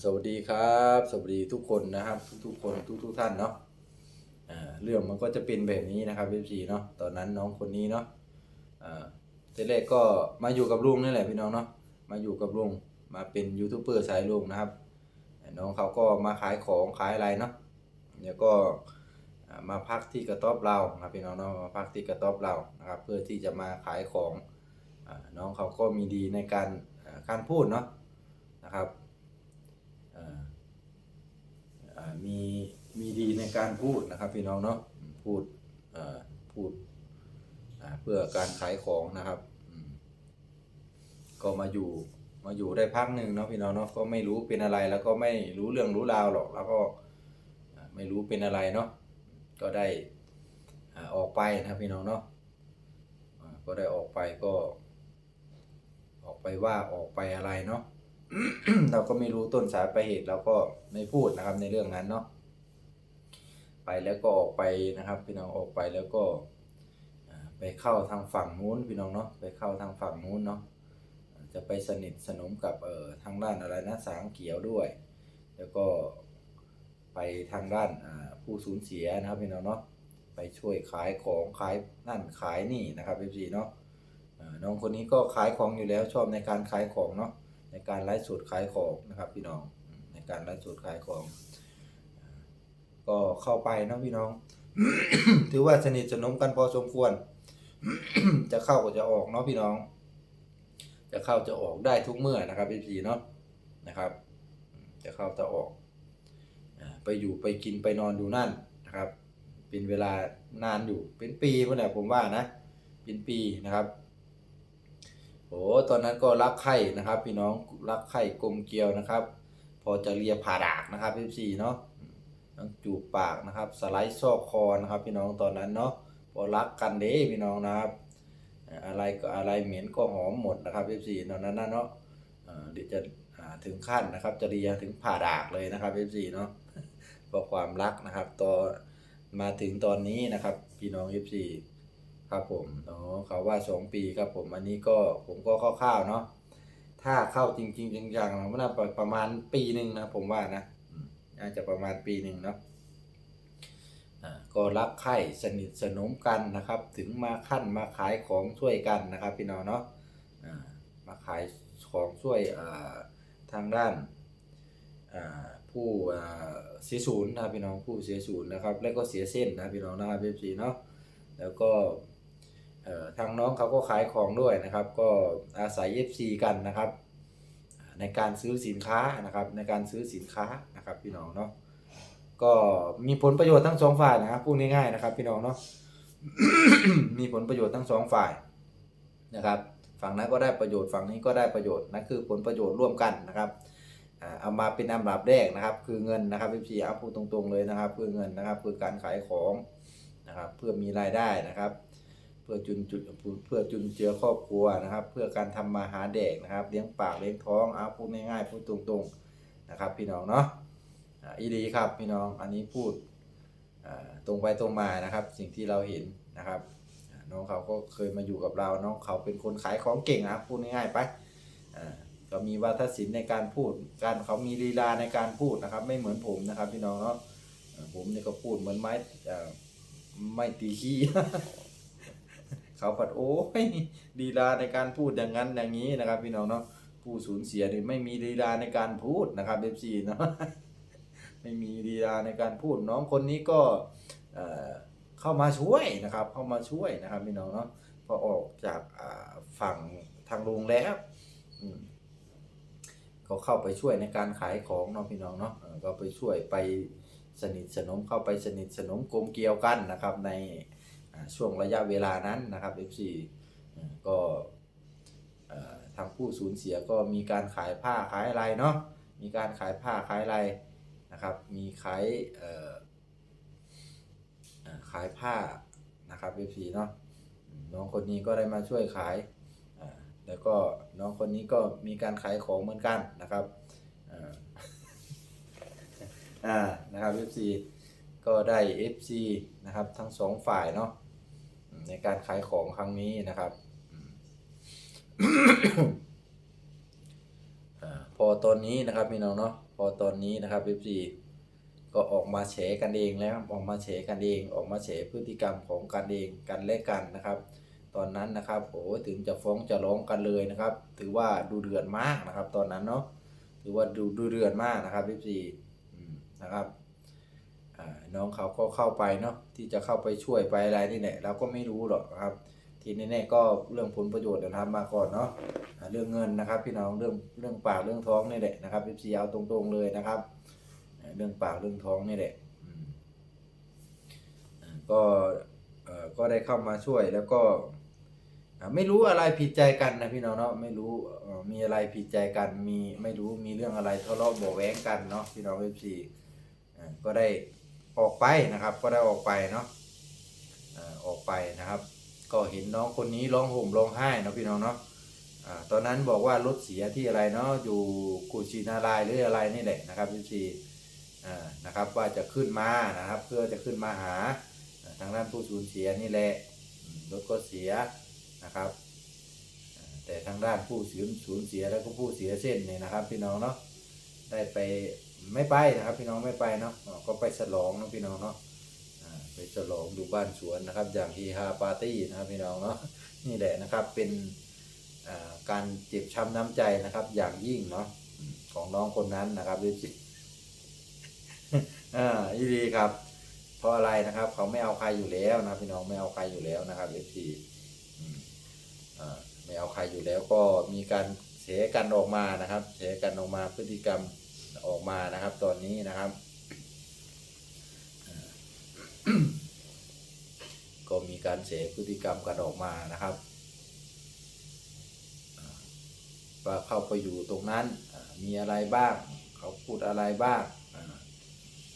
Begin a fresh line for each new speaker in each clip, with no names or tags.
สวัสดีครับ สวัสดีทุกคนนะครับ ทุกๆคนทุกๆท่านเนาะเรื่องมันก็จะเป็นแบบนี้นะครับพี่จีเนาะตอนนั้นน้องคนนี้เนาะอ่าทีแรกก็มาอยู่กับลุงนี่แหละพี่น้องเนาะมาอยู่กับลุงมาเป็นยูทูบเบอร์สายลุงนะครับ น้องเขาก็มาขายของขายอะไรเนาะแล้วก็มาพักที่กระต๊อบเรานะครับพี่น้องเนาะมาพักที่กระต๊อบเรานะครับ เพื่อที่จะมาขายของอน้องเขาก็มีดีในการการพูดเนาะนะครับ อ่าอ่า มีมีดีในการพูดนะครับพี่น้องเนาะพูดพูดเพื่อการขายของนะครับ ก็มาอยู่มาอยู่ได้พักหนึ่งเนาะพี่น้องเนาะก็ไม่รู้เป็นอะไรแล้วก็ไม่รู้เรื่องรู้ราวหรอกแล้วก็ไม่รู้เป็นอะไรเนาะก็ได้ออกไปนะครับพี่น้องเนาะก็ได้ออกไปก็ ออกไปว่าออกไปอะไรเนาะ เราก็ไม่รู้ต้นสายปลายเหตุเราก็ไม่พูดนะครับในเรื่องนั้นเนาะไปแล้วก็ออกไปนะครับ พี่น้องออกไปแล้วก็ไปเข้าทางฝั่งนู้นพี่น้องเนาะไปเข้าทางฝั่งนู้นเนาะจะไปสนิทสนมกับเอ่อทางด้านอะไรนะสางเขียวด้วย แล้วก็ไปทางด้านผู้สูญเสียนะครับพี่น้องเนาะไปช่วยขายของขายนั่นขายนี่นะครับพี่เนาะน้องคนนี้ก็ขายของอยู่แล้วชอบในการขายของเนาะ ในการไลฟ์สดขายของนะครับพี่น้องในการไลฟ์สดขายของ ก็เข้าไปเนาะพี่น้อง ถือว่าสนิทสนมกันพอสมควร จะเข้าก็จะออกเนาะพี่น้อง จะเข้าจะออกได้ทุกเมื่อนะครับพี่พีเนาะนะครับ จะเข้าจะออก ไปอยู่ไปกินไปนอนดูนั่นนะครับ เป็นเวลานานอยู่เป็นปีเมื่อไหร่ผมว่านะ เป็นปีนะครับ โอ้ตอนนั้นก็รักไข่นะครับ พี่น้องรักไข่กลมเกลียวนะครับ พอจะเลียผ่าดากนะครับพี่สี่เนาะต้องจูบปากนะครับ สไลด์ซอกคอนะครับ พี่น้องตอนนั้นเนาะพอรักกันเด้พี่น้องนะครับ อะไรก็อะไรเหม็นก็หอมหมดนะครับพี่สี่ตอนนั้นนะเนาะเดี๋ยวจะถึงขั้นนะครับจะเลียถึงผ่าดากเลยนะครับพี่สี่เนาะเพราะความรักนะครับตอนมาถึงตอนนี้นะครับ พี่น้องยี่สี่ ครับผมอ๋อเขาว่าสองปีครับผมอันนี้ก็ผมก็คร่าวๆเนาะถ้าเข้าจริงๆจังๆมันน่าประมาณปีหนึ่งนะผมว่านะอืมน่าจะประมาณปีหนึ่งเนาะก็รักใคร่สนิทสนมกันนะครับ ถึงมาขั้นมาขายของช่วยกันนะครับพี่น้องเนาะมาขายของช่วยทางด้านผู้เสียศูนย์นะพี่น้องผู้เสียศูนย์นะครับ แล้วก็เสียเส้นนะพี่น้องนะครับเอฟซีเนาะแล้วก็ ทางน้องเขาก็ขายของด้วยนะครับ ก็อาศัย FC กันนะครับ ในการซื้อสินค้านะครับ ในการซื้อสินค้านะครับพี่น้องเนาะก็มีผลประโยชน์ทั้งสองฝ่ายนะครับพูดง่ายๆนะครับ พี่น้องเนาะมีผลประโยชน์ทั้งสองฝ่ายนะครับ ฝั่งนั้นก็ได้ประโยชน์ฝั่งนี้ก็ได้ประโยชน์นั่นคือผลประโยชน์ร่วมกันนะครับเอามาเป็นอันดับแรกนะครับ คือเงินนะครับพี่เอาพูดตรงๆเลยนะครับเพื่อเงินนะครับเพื่อการขายของนะครับ เพื่อมีรายได้นะครับ พื่อจุนจุนเพื่อจุนเจือครอบครัวนะครับ เพื่อการทำมาหาเด็กนะครับ เลี้ยงปากเลี้ยงท้องเอาพูดง่ายๆพูดตรงๆนะครับ พี่น้องเนาะอีดีครับพี่น้องอันนี้พูดตรงไปตรงมานะครับ สิ่งที่เราเห็นนะครับน้องเขาก็เคยมาอยู่กับเราน้องเขาเป็นคนขายของเก่งนะครับพูดง่ายๆไปก็มีวัฒนศิลป์ในการพูด การเขามีลีลาในการพูดนะครับ ไม่เหมือนผมนะครับ พี่น้องเนาะผมนี่ก็พูดเหมือนไม้ไม่ตีขี้ เขาผัดโอ้ยลีลาในการพูดอย่างนั้นอย่างนี้นะครับ พี่น้องเนาะผู้สูญเสียนี่ไม่มีลีลาในการพูดนะครับเอฟซีเนาะไม่มีลีลาในการพูดน้องคนนี้ก็เข้ามาช่วยนะครับ เข้ามาช่วยนะครับพี่น้องเนาะพอออกจากฝั่งทางลุงแล้วอืมก็เข้าไปช่วยในการขายของเนาะพี่น้องเนาะก็ไปช่วยไปสนิทสนมเข้าไปสนิทสนมกลมเกลียวกันนะครับใน ช่วงระยะเวลานั้นนะครับ F4 เอ่อก็ทางผู้สูญเสียก็มีการขายผ้าขายอะไรเนาะมีการขายผ้าขายอะไรนะครับ มีขายขายผ้านะครับ F4 เนาะน้องคนนี้ก็ได้มาช่วยขายแล้วก็น้องคนนี้ก็มีการขายของเหมือนกันนะครับอ่านะครับ FC ก็ได้ FC นะครับทั้งสองฝ่ายเนาะ ในการขายของครั้งนี้นะครับอพอตอนนี้นะครับพี่น้องเนาะพอตอนนี้นะครับ FC ก็ออกมาแฉกันเองแล้วออกมาแฉกันเอง ออกมาแฉพฤติกรรมของกันเองกันและกันนะครับ ตอนนั้นนะครับโอ้ถึงจะฟ้องจะร้องกันเลยนะครับ ถือว่าดูเดือดมากนะครับ ตอนนั้นเนาะถือว่าดูดูเดือดมากนะครับ FC อืมนะครับ น้องเขาก็เข้าไปเนาะที่จะเข้าไปช่วยไปอะไรนี่แหละเราก็ไม่รู้หรอกครับ ทีแน่ๆก็เรื่องผลประโยชน์นะครับมาก่อนเนาะเรื่องเงินนะครับ พี่น้องเรื่องเรื่องปากเรื่องท้องนี่แหละนะครับ FC เอาตรงๆเลยนะครับ เรื่องปากเรื่องท้องนี่แหละก็เออก็ได้เข้ามาช่วยแล้วก็ไม่รู้อะไรผิดใจกันนะพี่น้องเนาะไม่รู้มีอะไรผิดใจกันมีไม่รู้มีเรื่องอะไรทะเลาะเบาแว้งกันเนาะพี่น้อง FC อ่าก็ได้ ออกไปนะครับ ก็ได้ออกไปเนาะออกไปนะครับ ก็เห็นน้องคนนี้ร้องห่มร้องไห้นะพี่น้องเนาะตอนนั้นบอกว่ารถเสียที่อะไรเนาะอยู่กุชินารายหรืออะไรนี่แหละนะครับพี่ซีอ่านะครับว่าจะขึ้นมานะครับ เพื่อจะขึ้นมาหาทางด้านผู้สูญเสียนี่แหละรถก็เสียนะครับ แต่ทางด้านผู้สูญสูญเสียแล้วก็ผู้เสียเส้นเนี่ยนะครับ พี่น้องเนาะได้ไป ไม่ไปนะครับ พี่น้องไม่ไปเนาะก็ไปฉลองเนาะพี่น้องเนาะไปฉลองดูบ้านสวนนะครับ อย่างฮีฮาปาร์ตี้นะครับพี่น้องเนาะนี่แหละนะครับเป็นการเจ็บช้ำน้ำใจนะครับ อย่างยิ่งเนาะของน้องคนนั้นนะครับด้วยจิอ่าอีดีครับ เพราะอะไรนะครับ เขาไม่เอาใครอยู่แล้วนะพี่น้องไม่เอาใครอยู่แล้วนะครับเอฟซีไม่เอาใครอยู่แล้วก็มีการเสกันออกมานะครับเสกันออกมาพฤติกรรม ออกมานะครับตอนนี้นะครับ ก็มีการเสพพฤติกรรมกันออกมานะครับอ่าว่าเข้าไปอยู่ตรงนั้นมีอะไรบ้าง เขาพูดอะไรบ้าง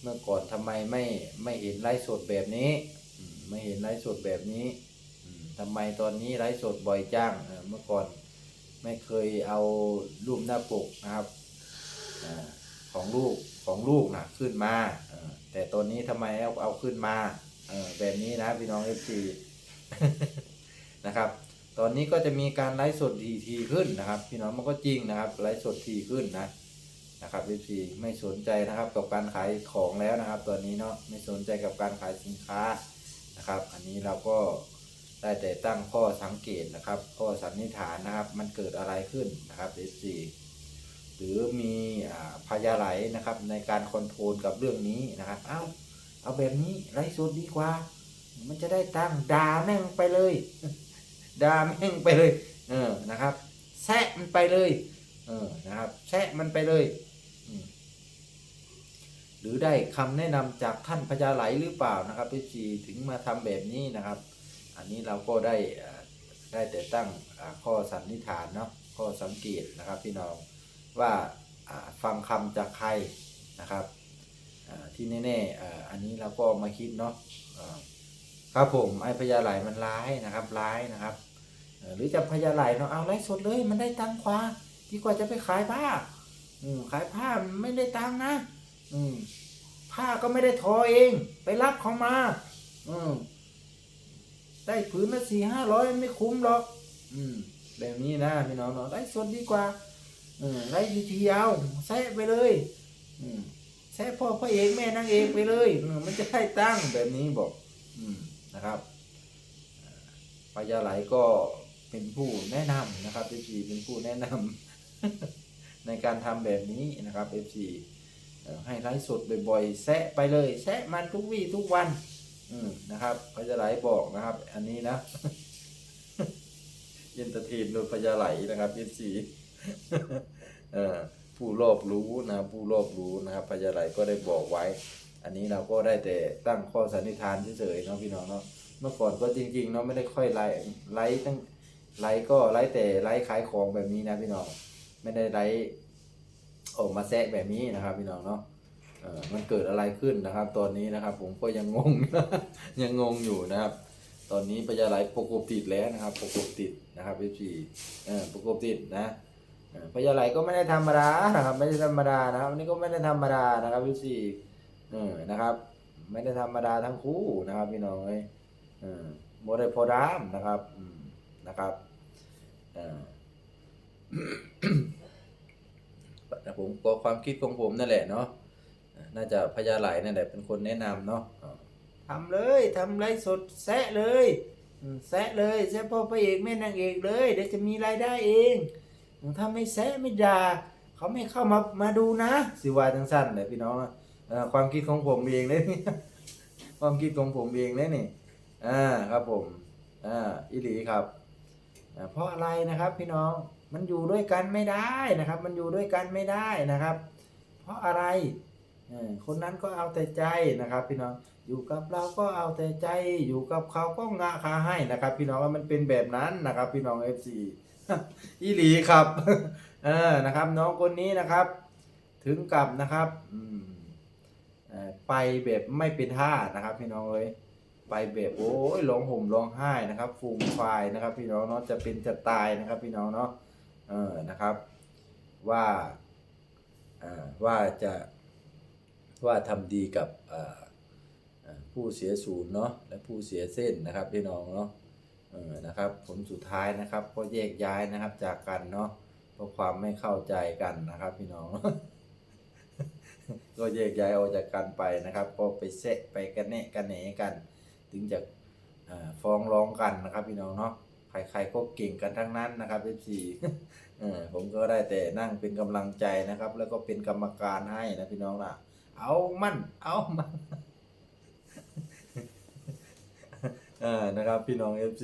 เมื่อก่อนทำไมไม่ไม่เห็นไลฟ์สดแบบนี้ ไม่เห็นไลฟ์สดแบบนี้ทำไมตอนนี้ไลฟ์สดบ่อยจังเมื่อก่อนไม่เคยเอารูปหน้าปกนะครับ ของลูกของลูกนะขึ้นมาแต่ตอนนี้ทำไมเอาเอาขึ้นมาเอแบบนี้นะพี่น้อง FC นะครับ ตอนนี้ก็จะมีการไลฟ์สดทีทีขึ้นนะครับ พี่น้องมันก็จริงนะครับไลฟ์สดทีขึ้นนะนะครับ FC ไม่สนใจนะครับกับการขายของแล้วนะครับ ตอนนี้เนาะไม่สนใจกับการขายสินค้านะครับ อันนี้เราก็ได้แต่ตั้งข้อสังเกตนะครับ ข้อสันนิษฐานนะครับ มันเกิดอะไรขึ้นนะครับ FC หรือมีอพยาไหลนะครับในการคอนโทรลกับเรื่องนี้นะครับเอ้าเอาแบบนี้ไลฟ์สดดีกว่า มันจะได้ตั้งด่าแม่งไปเลยด่าแม่งไปเลย เออนะครับแซะมันไปเลย เออนะครับแซะมันไปเลยหรือได้คำแนะนำจากท่านพญาไหลหรือเปล่านะครับพี่จีถึงมาทำแบบนี้นะครับ อันนี้เราก็ได้ได้แต่ตั้งข้อสันนิษฐานเนาะข้อสังเกตนะครับพี่น้อง ว่าฟังคำจากใครนะครับที่แน่ๆอันนี้เราก็มาคิดเนาะครับผมไอ้พญาไหลมันร้ายนะครับร้ายนะครับ หรือจะพญาไหลเนาะเอาไล่สดเลย มันได้ตังค์กว่าดีกว่าจะไปขายผ้าอืขายผ้าไม่ได้ตังค์นะ อืผ้าก็ไม่ได้ทอเอง ไปรับเขามา อืได้ผืนละสี่ห้าร้อยไม่คุ้มหรอก อืแบบนี้นะพี่น้องเนาะไล่สดดีกว่า ไล่ทีทีเอาแซะไปเลยอืมแช่พ่อพระเอกแม่นางเอกไปเลยเออมันจะได้ตั้งแบบนี้บอกอืมนะครับอ่าพญาไหลก็เป็นผู้แนะนำนะครับเอฟซีเป็นผู้แนะนำในการทำแบบนี้นะครับเอฟซีให้ไลฟ์สดบ่อยๆแซะไปเลยแซะมันทุกวี่ทุกวันอืมนะครับพญาไหลบอกนะครับ อันนี้นะเย็นตะทีนโดยพญาไหลนะครับเอฟซีเอ่อ ผู้รอบรู้นะผู้รอบรู้นะครับพญาไหลก็ได้บอกไว้ อันนี้เราก็ได้แต่ตั้งข้อสันนิษฐานเฉยๆเนาะพี่น้องเนาะเมื่อก่อนก็จริงๆเนาะไม่ได้ค่อยไลฟ์ไลฟ์ตั้งไลฟ์ก็ไลฟ์แต่ไลฟ์ขายของแบบนี้นะพี่น้องไม่ได้ไลฟ์ออกมาแซะแบบนี้นะครับ พี่น้องเนาะมันเกิดอะไรขึ้นนะครับ ตอนนี้นะครับ ผมก็ยังงงยังงงอยู่นะครับ ตอนนี้พญาไหลประกบติดแล้วนะครับ ประกบติดนะครับพี่เออประกบติดนะ พญาไหลก็ไม่ได้ธรรมดานะครับ ไม่ได้ธรรมดานะครับอันนี้ก็ไม่ได้ธรรมดานะครับพี่สี่เออนะครับ ไม่ได้ธรรมดาทั้งคู่นะครับ พี่น้องเอ้ยเออโมได้พดามนะครับนะครับเออผมก็ความคิดของผมนั่นแหละเนาะน่าจะพญาไหลนั่นแหละเป็นคนแนะนำเนาะทำเลยทำไรสดแซะเลยแซะเลยแซะพ่อพระเอกแม่นางเอกเลยเดี๋ยวจะมีรายได้เอง ถ้าไม่แซะไม่ด่าเขาไม่เข้ามามาดูนะ สิวาจังสั้นเลยพี่น้องนะเอ่อความคิดของผมเองเลยนี่ความคิดของผมเองเลยนี่อ่าครับผมอ่าอิหลีครับเพราะอะไรนะครับพี่น้องมันอยู่ด้วยกันไม่ได้นะครับ มันอยู่ด้วยกันไม่ได้นะครับ เพราะอะไรคนนั้นก็เอาแต่ใจนะครับ พี่น้องอยู่กับเราก็เอาแต่ใจอยู่กับเขาก็งะคาให้นะครับ พี่น้องว่ามันเป็นแบบนั้นนะครับ พี่น้อง FC อี หลีครับ เออนะครับ น้องคนนี้นะครับ ถึงกับนะครับอืมไปแบบไม่เป็นท่านะครับ พี่น้องเอ้ยไปแบบโอ้ยร้องห่มร้องไห้นะครับฟูมฟายนะครับ พี่น้องเนาะจะเป็นจะตายนะครับ พี่น้องเนาะเออนะครับ ว่าอ่าว่าจะว่าทำดีกับผู้เสียศูนย์เนาะและผู้เสียเส้นนะครับ พี่น้องเนาะ เออนะครับ ผลสุดท้ายนะครับ ก็แยกย้ายนะครับ จากกันเนาะเพราะความไม่เข้าใจกันนะครับ พี่น้อง ก็แยกย้ายออกจากกันไปนะครับ ก็ไปเซะไปกันแนะกันแหนกัน ถึงจะฟ้องร้องกันนะครับ พี่น้องเนาะใครๆก็เก่งกันทั้งนั้นนะครับ FC เออผมก็ได้แต่นั่งเป็นกำลังใจนะครับ แล้วก็เป็นกรรมการให้นะพี่น้องนะเอามัน เอามัน เออนะครับ พี่น้อง FC